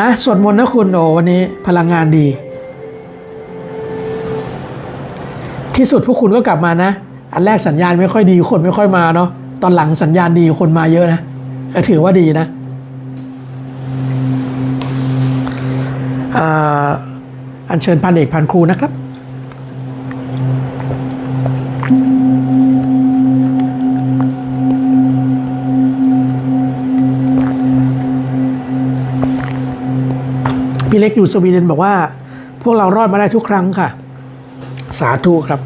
นะสวดมนต์นะคุณโอวันนี้พลังงานดี ที่สุดพวกคุณก็กลับมานะ อันแรกสัญญาณไม่ค่อยดีคนไม่ค่อยมาเนาะตอนหลังสัญญาณดีคนมาเยอะนะก็ถือว่าดีนะอ่าอัญเชิญพันเอกพันครูนะครับ พี่เล็กอยู่สวีเดนบอกว่า พวกเรารอดมาได้ทุกครั้งค่ะ สาธุครับ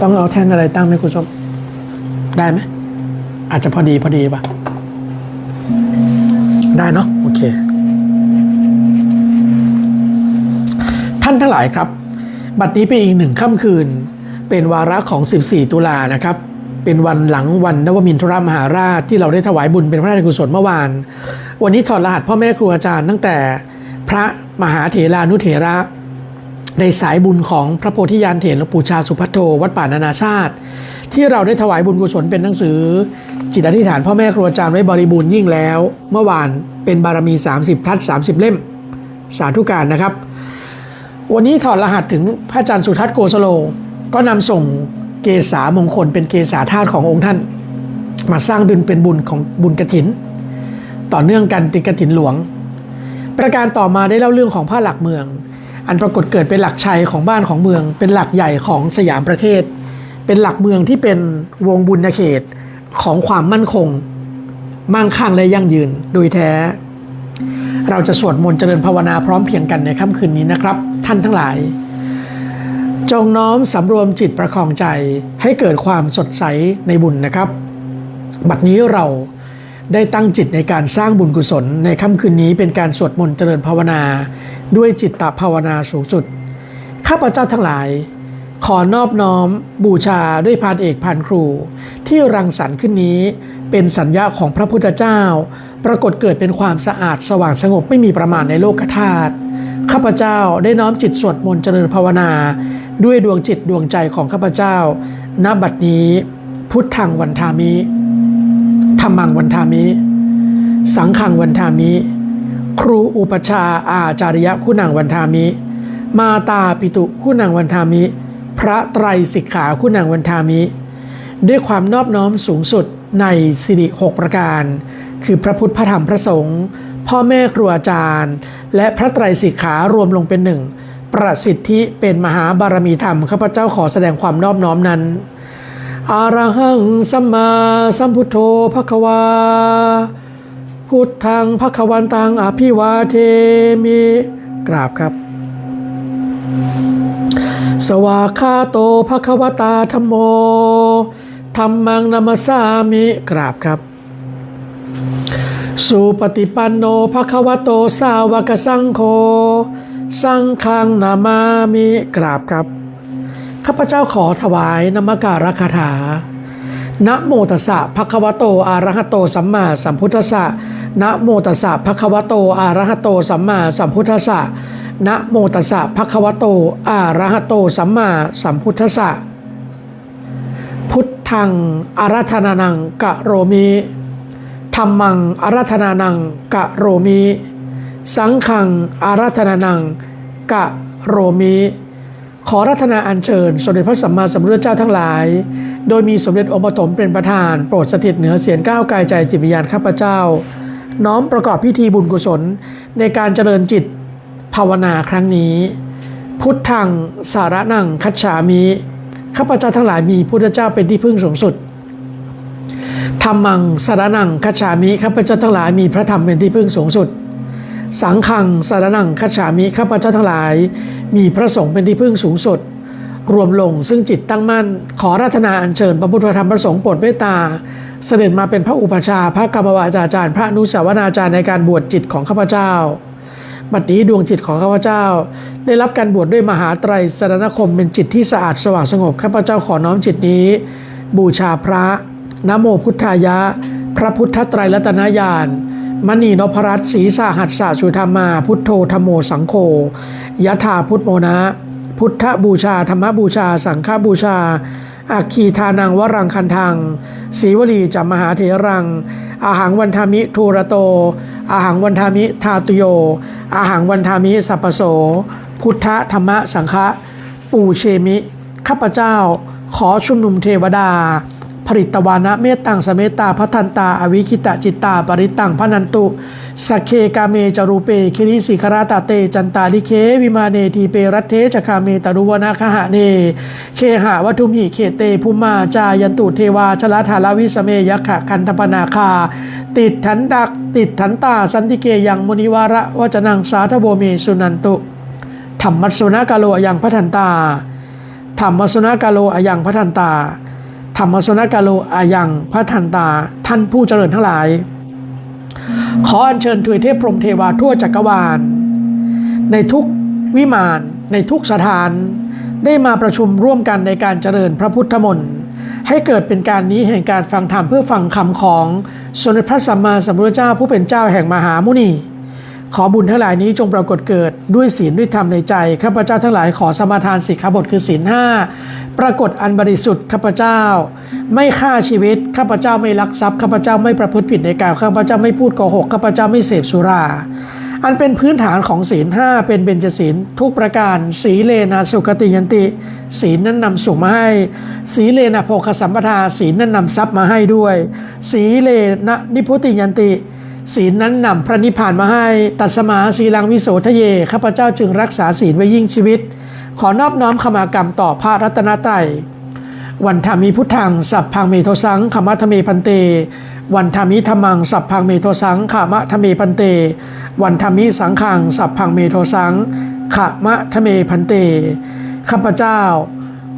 ต้องเอาแท่นอะไรตั้งไหมคุณชม ได้ไหม อาจจะพอดีพอดีปะได้เนาะโอเค ท่านทั้งหลายครับ บัดนี้เป็นอีกหนึ่งค่ำคืน เป็นวาระของ 14 ตุลานะครับเป็นวันหลังวันนวมินทรมหาราชที่เราได้ถวายบุญเป็นพระราชกุศลเมื่อวาน วันนี้ถอดรหัสพ่อแม่ครูอาจารย์ตั้งแต่ พระมหาเถรานุเถระ ในสายบุญของพระโพธิญาณเถรหลวงปู่ชาสุพัทโทวัดป่านานาชาติ ที่เราได้ถวายบุญกุศลเป็นหนังสือ จิตอธิษฐานพ่อแม่ครูอาจารย์ไว้บริบูรณ์ยิ่งแล้ว เมื่อวานเป็นบารมี 30 ทัศ30 เล่ม สาธุการนะครับ วันนี้ถอดรหัสถึงพระอาจารย์สุทัศน์โกสโล ก็นำส่งเกษามงคลเป็นเกษาธาตุขององค์ท่าน มาสร้างบุญเป็นบุญของบุญกระถิน ต่อเนื่องกันติดกระถินหลวง ประการต่อมาได้เล่าเรื่องของผ้าหลักเมือง อันปรากฏเกิดเป็นหลักชัยของบ้านของเมือง เป็นหลักใหญ่ของสยามประเทศ เป็นหลักเมืองที่เป็นวงบุญเขตของความมั่นคง มั่งคั่งและยั่งยืนโดยแท้ เราจะสวดมนต์เจริญภาวนาพร้อมเพียงกันในค่ำคืนนี้นะครับ ท่านทั้งหลาย จงน้อมสำรวมจิตประคองใจให้เกิดความสดใสในบุญนะครับ บัดนี้เรา ได้ตั้งจิตในการสร้างบุญกุศล ในค่ำคืนนี้เป็นการสวดมนต์เจริญภาวนา ด้วยจิตตภาวนาสูงสุด ข้าพเจ้าทั้งหลาย ขอนอบน้อม บูชาด้วยพานเอกพานครู ที่รังสรรค์ขึ้นนี้เป็นสัญญาของพระพุทธเจ้า ปรากฏเกิดเป็นความสะอาดสว่างสงบไม่มีประมาณในโลกธาตุข้าพเจ้าได้น้อมจิตสวดมนต์เจริญภาวนา ด้วยดวงจิตดวงใจของข้าพเจ้าณบัดนี้ พุทธังวันทามิ มังวันทามิ สังขังวันทามิ ครูอุปชาอาจาริยะคุณังวันทามิ มาตาปิตุคุณังวันทามิ พระไตรสิกขาคุณังวันทามิ ด้วยความนอบน้อมสูงสุดในสิริหกประการ คือพระพุทธพระธรรมพระสงฆ์พ่อแม่ครูอาจารย์ และพระไตรสิกขารวมลงเป็นหนึ่ง ประสิทธิเป็นมหาบารมีธรรมข้าพเจ้าขอแสดงความนอบน้อมนั้น อาระหังสัมมาสัมพุทโธภควา พุทธังภควันตังอภิวาเทมิกราบครับ สวากาโตภควตาธรรมโมธรรมังนามาสามิกราบครับสุปฏิปันโนภควโตสาวกสังโฆ สังฆังนามามิกราบครับ ข้าพเจ้าขอถวายนมการคาถา นะโมตัสสะภะคะวะโตอะระหะโตสัมมาสัมพุทธัสสะ นะโมตัสสะภะคะวะโตอะระหะโตสัมมาสัมพุทธัสสะ นะโมตัสสะภะคะวะโตอะระหะโตสัมมาสัมพุทธัสสะ พุทธังอารัธนานังกะโรมิธรรมังอารัธนานังกะโรมิ สังฆังอารัธนานังกะโรมิ ขอรัตนาอัญเชิญ สมเด็จพระสัมมาสัมพุทธเจ้าทั้งหลาย โดยมีสมเด็จองค์ปฐมเป็นประธาน โปรดสถิตเหนือเสียงก้าวกายใจจิตวิญญาณข้าพเจ้า น้อมประกอบพิธีบุญกุศล ในการเจริญจิตภาวนาครั้งนี้ พุทธังสารนังคัจฉามิข้าพเจ้าทั้งหลายมีพุทธเจ้าเป็นที่พึ่งสูงสุดธรรมังสารนังคัจฉามิข้าพเจ้าทั้งหลายมีพระธรรมเป็นที่พึ่งสูงสุด สังฆังสารนังคัจฉามิข้าพเจ้าทั้งหลาย มีพระสงฆ์เป็นที่พึ่งสูงสุด รวมลงซึ่งจิตตั้งมั่น ขอรัตนาอัญเชิญพระพุทธธรรมพระสงฆ์โปรดเมตตา เสด็จมาเป็นพระอุปชาพระกรรมวาจาจารย์ พระนุสาวนาจารย์ในการบวชจิตของข้าพเจ้า บัดนี้ดวงจิตของข้าพเจ้า ได้รับการบวชด้วยมหาไตรสรณคมเป็นจิตที่สะอาดสว่างสงบข้าพเจ้าขอน้อมจิตนี้ บูชาพระนโมพุทธายะ พระพุทธไตรรัตนญาณ มณีนพรัตน์ศรีสาหัสสาชุธรรมา พุทโธธรมโมสังโฆยะถาพุทโมนะ พุทธบูชา ธรรมบูชา สังฆบูชาอัคคีทานังวรังคันทังศีวลีจามหาเถรัง อาหังวันทามิทูระโต อาหังวันทามิทาตุโย อาหังวันทามิสัพโส พุทธธรรมสังฆะปูเชมิ ข้าพเจ้าขอชุมนุมเทวดา ผริตวานะเมตตังสเมตตาพัทันตา อวิคิตะจิตตา ปริตังพนันตุสเคกาเมจารูเปคิริสิคราตาเต จันตาลิเค วิมาเนทีเปรัตเทจคาเมตารุวนาคหะเน เคหะวัตุมหิเขเตภูมาจายันตุเทวาชลาธาลวิสเมยักขะคันธปนาคา ติดถันดักติดถันตาสันติเกยังมุนิวาระวจนังสาธโบเมสุนันตุธรรมัสุนากาโลอยังพัทันตาธรรมสนากาโลอยังพัทันตา ธรรมสนกาโลอายังพัทันตา ท่านผู้เจริญทั้งหลาย ขออัญเชิญทวยเทพพรมเทวาทั่วจักรวาล ในทุกวิมานในทุกสถาน ได้มาประชุมร่วมกันในการเจริญพระพุทธมนต์ให้เกิดเป็นการนี้แห่งการฟังธรรมเพื่อฟังคำของสมเด็จพระสัมมาสัมพุทธเจ้าผู้เป็นเจ้าแห่งมหามุนี ขอบุญทั้งหลายนี้จงปรากฏเกิดด้วยศีลด้วยธรรมในใจข้าพเจ้าทั้งหลายขอสมาทานสิกขาบทคือศีลห้า ปรากฏอันบริสุทธิ์ข้าพเจ้า ไม่ฆ่าชีวิตข้าพเจ้าไม่ลักทรัพย์ข้าพเจ้าไม่ประพฤติผิดในกายข้าพเจ้าไม่พูดโกหกข้าพเจ้าไม่เสพสุรา อันเป็นพื้นฐานของศีลห้าเป็นเบญจศีลทุกประการสีเลนะสุขติยันติ ศีลนั้นนำสุขมาให้ สีเลนะโภคสัมปทาศีลนั้นนำทรัพย์มาให้ด้วย สีเลนะนิพุติยันติศีลนั้นนำพระนิพพานมาให้ ตัสมาสีลังวิโสทะเยข้าพเจ้าจึงรักษาศีลไว้ยิ่งชีวิต ขอนอบน้อมขมากรรมต่อพระรัตนตรัยวันธามิพุทธังสัพพังเมโทสังขมัทเมพันเต วันธามิธรรมังสัพพังเมโทสังขมะทเมพันเต วันธามิสังขังสัพพังเมโทสังขมะทะเมพันเต ข้าพเจ้า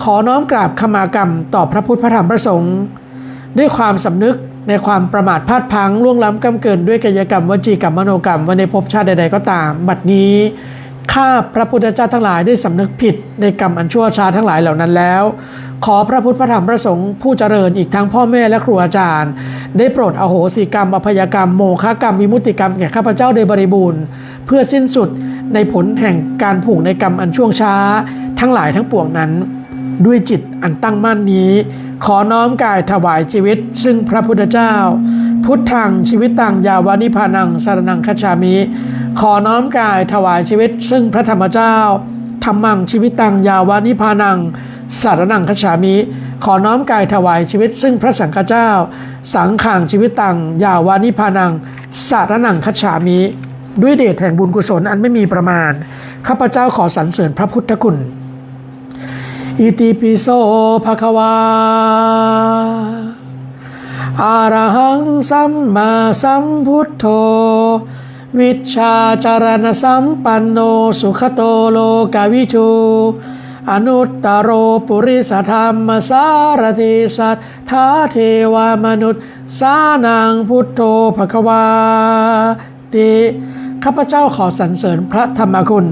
ขอน้อมกราบขมากรรมต่อพระพุทธพระธรรมพระสงฆ์ด้วยความสำนึกในความประมาทพลาดพังล่วงล้ำกำเกินด้วยกายกรรมวจีกรรมมโนกรรมวันในภพชาติใด ๆ ก็ตาม บัดนี้ ข้าพระพุทธเจ้าทั้งหลายได้สำนึกผิดในกรรมอันชั่วช้าทั้งหลายเหล่านั้นแล้ว ขอพระพุทธพระธรรมพระสงฆ์ผู้เจริญอีกทั้งพ่อแม่และครูอาจารย์ ได้โปรดอโหสิกรรมอภัยกรรมโมฆะกรรมวิมุติกรรมแก่ข้าพเจ้าโดยบริบูรณ์ เพื่อสิ้นสุดในผลแห่งการผูกในกรรมอันช่วงช้า ทั้งหลายทั้งปวงนั้น ด้วยจิตอันตั้งมั่นนี้ ขอน้อมกายถวายชีวิต ซึ่งพระพุทธเจ้า พุทธังชีวิตตังยาวานิพานังสารนังคัจฉามิ ขอน้อมกายถวายชีวิต ซึ่งพระธรรมเจ้าธรรมังชีวิตตังยาวานิพานังสารนังคฉามิ ขอน้อมกายถวายชีวิต ซึ่งพระสังฆเจ้า สังขังชีวิตตังยาวานิพานังสารนังคฉามิ ด้วยเดชแห่งบุญกุศลอันไม่มีประมาณข้าพเจ้าขอสรรเสริญพระพุทธคุณ อิติปิโสภะคะวาอะระหังสัมมาสัมพุทโธ วิชาจารณสัมปันโนสุขโตโลกวิทูอนุตตรโรปุริสธรรมสารติสัทธาเทวามนุษย์สานังพุทโธภควาติข้าพเจ้าขอสรรเสริญพระธรรมคุณ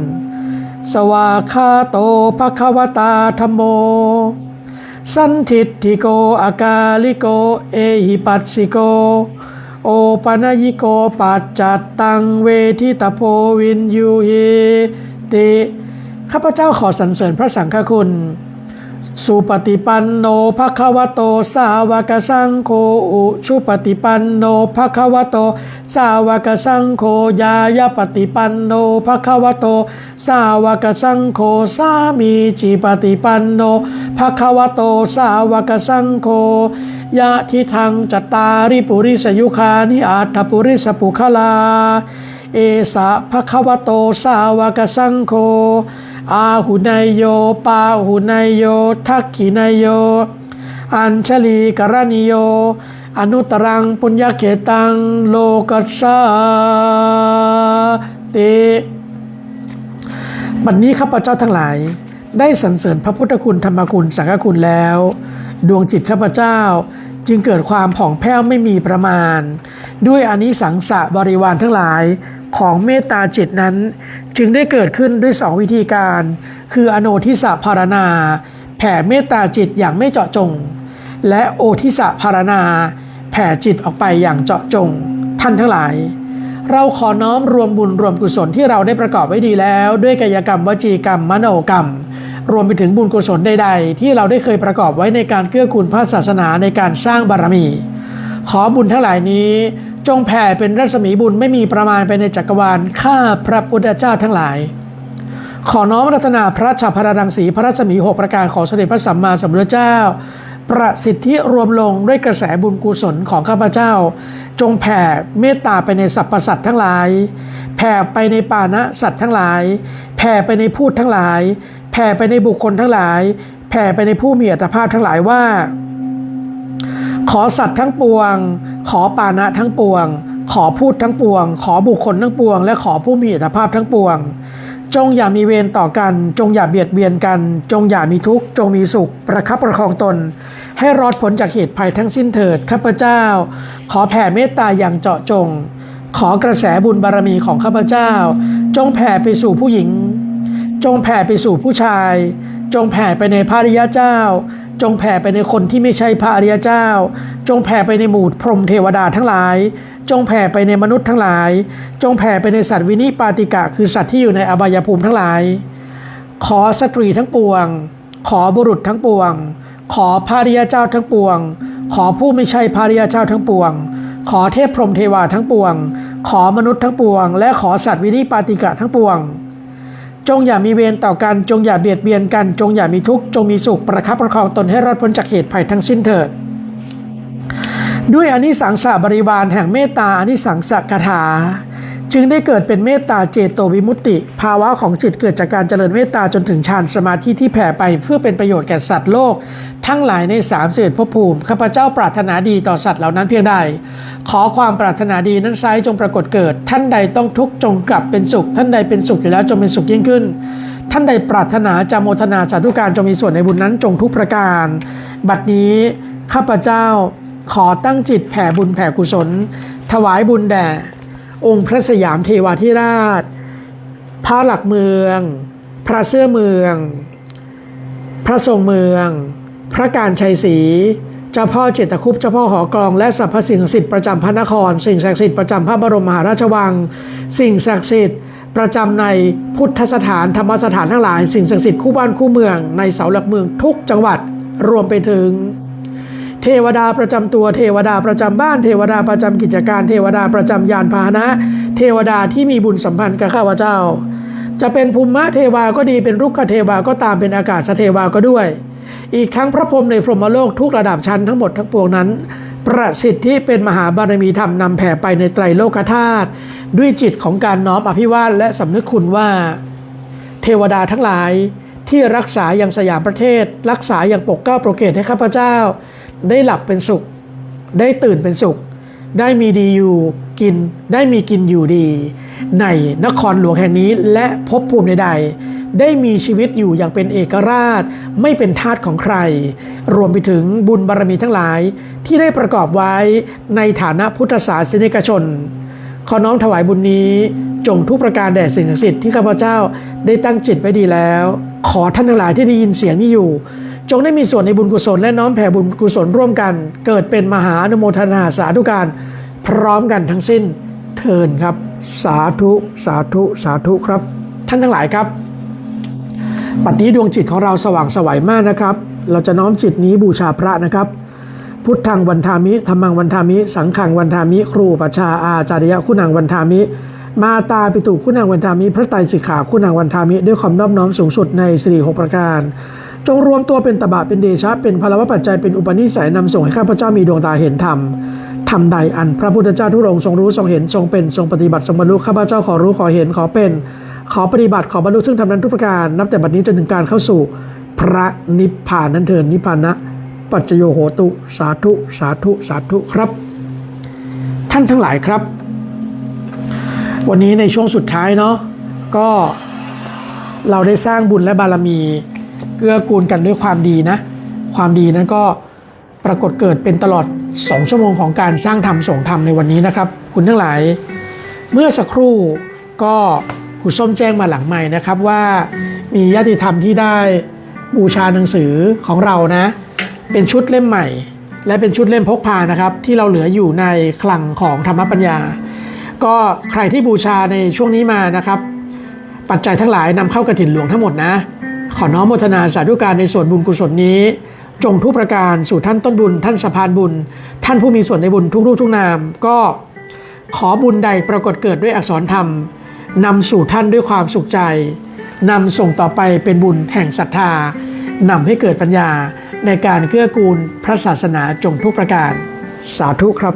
สวาคาโตภควตาธรรมโม สันทิฏฐิโกอากาลิโก เอหิปัสสิโก โอปนยิโกปัจจัตตังเวทิตโพวินยูเฮติข้าพเจ้าขอสรรเสริญพระสังฆคุณ สุปฏิปันโนภควโต สาวกสังโฆอุชุปฏิปันโนภควโต สาวกสังโฆยายปฏิปันโนภควโต สาวกสังโฆสามีจิปฏิปันโนภควโต สาวกสังโฆยะทิทังจตาริปุริสยุคานิอัตปุริสปุคลา เอสะภควโต สาวกสังโฆ อาหุนายโย ปาหุนายโย ทักขินายโย อัญชลีกรณิโย อนุตรังปุญญเขตังโลกัสสาติบัดนี้ข้าพเจ้าทั้งหลาย ได้สรรเสริญพระพุทธคุณธรรมคุณ สังฆคุณแล้ว ดวงจิตข้าพเจ้าจึงเกิดความผ่องแผ้วไม่มีประมาณ ด้วยอานิสังสะบริวารทั้งหลาย ของเมตตาจิตนั้น จึงได้เกิดขึ้นด้วยสองวิธีการ คืออโนทิสะภารณา แผ่เมตตาจิตอย่างไม่เจาะจง และโอทิสะภารณา แผ่จิตออกไปอย่างเจาะจง ท่านทั้งหลาย เราขอน้อมรวมบุญรวมกุศลที่เราได้ประกอบไว้ดีแล้ว ด้วยกายกรรมวจีกรรมมโนกรรม รวมไปถึงบุญกุศลใดๆ ที่เราได้เคยประกอบไว้ในการเกื้อกูลพระศาสนาในการสร้างบารมี ขอบุญทั้งหลายนี้ จงแผ่เป็นรัศมีบุญไม่มีประมาณไปในจักรวาลข้าพระพุทธเจ้าทั้งหลาย ขอน้อมรัตนาพระชาพระรังสีพระรัศมีหกประการของสมเด็จพระสัมมาสัมพุทธเจ้า ประสิทธิรวมลงด้วยกระแสบุญกุศลของข้าพเจ้า จงแผ่เมตตาไปในสรรพสัตว์ทั้งหลาย แผ่ไปในปานะสัตว์ทั้งหลาย แผ่ไปในพูดทั้งหลาย แผ่ไปในบุคคลทั้งหลาย แผ่ไปในผู้มีอัตภาพทั้งหลายว่า ขอสัตว์ทั้งปวง ขอปานะทั้งปวง ขอพูดทั้งปวง ขอบุคคลทั้งปวง และขอผู้มีอัตภาพทั้งปวง จงอย่ามีเวรต่อกัน จงอย่าเบียดเบียนกัน จงอย่ามีทุกข์ จงมีสุข ประคับประคองตน ให้รอดพ้นจากเหตุภัยทั้งสิ้นเถิดข้าพเจ้า ขอแผ่เมตตาอย่างเจาะจง ขอกระแสบุญบารมีของข้าพเจ้า จงแผ่ไปสู่ผู้หญิง จงแผ่ไปสู่ผู้ชาย จงแผ่ไปในพระริยเจ้า จงแผ่ไปในคนที่ไม่ใช่พระอริยเจ้า จงแผ่ไปในหมู่พรหมเทวดาทั้งหลาย จงแผ่ไปในมนุษย์ทั้งหลาย จงแผ่ไปในสัตว์วินิปาติกะ คือสัตว์ที่อยู่ในอบายภูมิทั้งหลาย ขอสตรีทั้งปวง ขอบุรุษทั้งปวง ขอพระอริยเจ้าทั้งปวง ขอผู้ไม่ใช่พระอริยเจ้าทั้งปวง ขอเทพพรหมเทวาทั้งปวง ขอมนุษย์ทั้งปวง และขอสัตว์วินิปาติกะทั้งปวง จงอย่ามีเวรต่อกัน จงอย่าเบียดเบียนกัน จงอย่ามีทุกข์ จงมีสุข ประคับประคองตนให้รอดพ้นจากเหตุภัยทั้งสิ้นเถิด ด้วยอานิสังสบริวารแห่งเมตตาอานิสังสกถา จึงได้เกิดเป็นเมตตาเจโตวิมุตติ ภาวะของจิตเกิดจากการเจริญเมตตาจนถึงฌานสมาธิที่แผ่ไปเพื่อเป็นประโยชน์แก่สัตว์โลก ทั้งหลายในสามสิบเอ็ดภพภูมิข้าพเจ้าปรารถนาดีต่อสัตว์เหล่านั้นเพียงใด ขอความปรารถนาดีนั้นไซร้จงปรากฏเกิด ท่านใดต้องทุกจงกลับเป็นสุข ท่านใดเป็นสุขอยู่แล้วจงเป็นสุขยิ่งขึ้น ท่านใดปรารถนาจะโมทนาสาธุการจงมีส่วนในบุญนั้นจงทุกประการ บัดนี้ข้าพเจ้าขอตั้งจิตแผ่บุญแผ่กุศล ถวายบุญแด่ องค์พระสยามเทวาธิราช พระหลักเมือง พระเสื้อเมือง พระทรงเมือง พระการชัยศรี เจ้าพ่อเจตคุปเจ้าพ่อหอกรอง และสรรพสิ่งศักดิ์สิทธิ์ประจำพระนคร สิ่งศักดิ์สิทธิ์ประจำพระบรมมหาราชวัง สิ่งศักดิ์สิทธิ์ประจำในพุทธสถานธรรมสถานทั้งหลาย สิ่งศักดิ์สิทธิ์คู่บ้านคู่เมือง ในเสาหลักเมืองทุกจังหวัดรวมไปถึง เทวดาประจำตัวเทวดาประจำบ้าน เทวดาประจำกิจการ เทวดาประจำยานพาหนะ เทวดาที่มีบุญสัมพันธ์กับข้าพเจ้า จะเป็นภูมิเทวาก็ดีเป็นรุกขเทวาก็ตามเป็นอากาศเทวาก็ด้วย อีกทั้งพระพรหมในพรหมโลกทุกระดับชั้นทั้งหมดทั้งปวงนั้น ประสิทธิ์ที่เป็นมหาบารมีธรรมนำแผ่ไปในไตรโลกธาตุด้วยจิตของการน้อมอภิวาทและสำนึกคุณว่า เทวดาทั้งหลายที่รักษาอย่างสยามประเทศ รักษาอย่างปกเก้าโปรเกตให้ข้าพเจ้า ได้หลับเป็นสุข ได้ตื่นเป็นสุข ได้มีดีอยู่กิน ได้มีกินอยู่ดี ในนครหลวงแห่งนี้และภพภูมิใดๆ ได้มีชีวิตอยู่อย่างเป็นเอกราช ไม่เป็นทาสของใคร รวมไปถึงบุญบารมีทั้งหลาย ที่ได้ประกอบไว้ในฐานะพุทธศาสนิกชน ขอน้อมถวายบุญนี้จงทุกประการแด่สิ่งศักดิ์สิทธิ์ที่ข้าพเจ้าได้ตั้งจิตไว้ดีแล้ว ขอท่านทั้งหลายที่ได้ยินเสียงนี้อยู่ จงได้มีส่วนในบุญกุศลและน้อมแผ่บุญกุศลร่วมกัน เกิดเป็นมหาอนุโมทนาสาธุการ พร้อมกันทั้งสิ้นเทินครับ สาธุสาธุสาธุครับ ท่านทั้งหลายครับ ปัจนี้ดวงจิตของเราสว่างสวัยมากนะครับ เราจะน้อมจิตนี้บูชาพระนะครับ พุทธังวันทามิธรรมังวันทามิ สังขังวันทามิ ครูปชชาอาจารยะคุณังวันทามิ มาตาปิตุคุณังวันทามิ พระไตรสิกขาคุณังวันทามิ ด้วยความนอบน้อมสูงสุดในสิริหกประการจงรวมตัวเป็นตบะเป็นเดชะเป็นพลวะปัจจัยเป็นอุปนิสัยนำส่งให้ข้าพเจ้ามีดวงตาเห็นธรรม ทำใดอันพระพุทธเจ้าทุกองค์ทรงรู้ทรงเห็นทรงเป็นทรงปฏิบัติทรงบรรลุข้าพเจ้าขอรู้ขอเห็นขอเป็น ขอปฏิบัติขอบรรลุซึ่งทำนั้นทุกประการ นับแต่บัดนี้จนถึงการเข้าสู่ พระนิพพานนั้นเถิดนิพพานะ ปัจจโยโหตุสาธุสาธุสาธุครับ ท่านทั้งหลายครับ วันนี้ในช่วงสุดท้ายเนาะก็เราได้สร้างบุญและบารมีเกื้อกูลกันด้วยความดีนะ ความดีนั้นก็ปรากฏเกิดเป็นตลอด 2 ชั่วโมงของการสร้างธรรมส่งธรรมในวันนี้นะครับ คุณทั้งหลาย เมื่อสักครู่ก็คุณส้มแจ้งมาหลังใหม่นะครับว่ามีญาติธรรมที่ได้บูชาหนังสือของเรานะ เป็นชุดเล่มใหม่ และเป็นชุดเล่มพกพานะครับ ที่เราเหลืออยู่ในคลังของธรรมปัญญา ก็ใครที่บูชาในช่วงนี้มานะครับ ปัจจัยทั้งหลายนำเข้ากระถินหลวงทั้งหมดนะ ขอน้อมโมทนาสาธุการในส่วนบุญกุศลนี้ จงทุกประการสู่ท่านต้นบุญ ท่านสะพานบุญ ท่านผู้มีส่วนในบุญทุกรูปทุกนาม ก็ขอบุญใดปรากฏเกิดด้วยอักษรธรรมนำสู่ท่านด้วยความสุขใจนำส่งต่อไปเป็นบุญแห่งศรัทธานำให้เกิดปัญญาในการเกื้อกูลพระศาสนาจงทุกประการ สาธุครับ